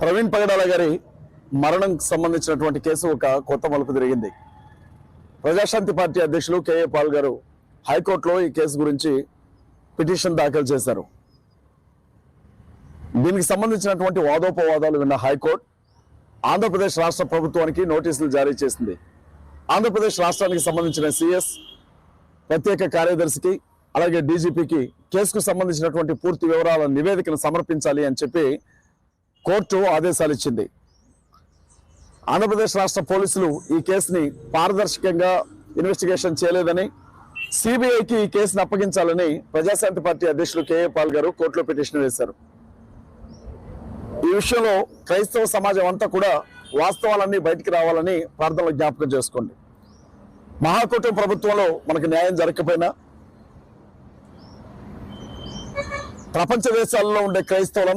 ప్రవీణ్ పగడాల గారి మరణం సంబంధించినటువంటి కేసు ఒక కొత్త మలుపు తిరిగింది. ప్రజాశాంతి పార్టీ అధ్యక్షులు కేఏ పాల్ గారు హైకోర్టులో ఈ కేసు గురించి పిటిషన్ దాఖలు చేశారు. దీనికి సంబంధించినటువంటి వాదోపవాదాలు విన్న హైకోర్టు ఆంధ్రప్రదేశ్ రాష్ట్ర ప్రభుత్వానికి నోటీసులు జారీ చేసింది. ఆంధ్రప్రదేశ్ రాష్ట్రానికి సంబంధించిన సిఎస్ ప్రత్యేక కార్యదర్శికి అలాగే డీజీపీకి కేసుకు సంబంధించినటువంటి పూర్తి వివరాల నివేదికను సమర్పించాలి అని చెప్పి కోర్టు ఆదేశాలు ఇచ్చింది. ఆంధ్రప్రదేశ్ రాష్ట్ర పోలీసులు ఈ కేసుని పారదర్శకంగా ఇన్వెస్టిగేషన్ చేయలేదని సిబిఐకి ఈ కేసును అప్పగించాలని ప్రజాశాంతి పార్టీ అధ్యక్షులు కేఏ పాల్ గారు కోర్టులో పిటిషన్ వేశారు. ఈ విషయంలో క్రైస్తవ సమాజం అంతా కూడా వాస్తవాలన్నీ బయటికి రావాలని ప్రార్థనలు జ్ఞాపకం చేసుకోండి. మహాకూటమి ప్రభుత్వంలో మనకు న్యాయం జరగకపోయినా ప్రపంచ దేశాల్లో ఉండే క్రైస్తవులను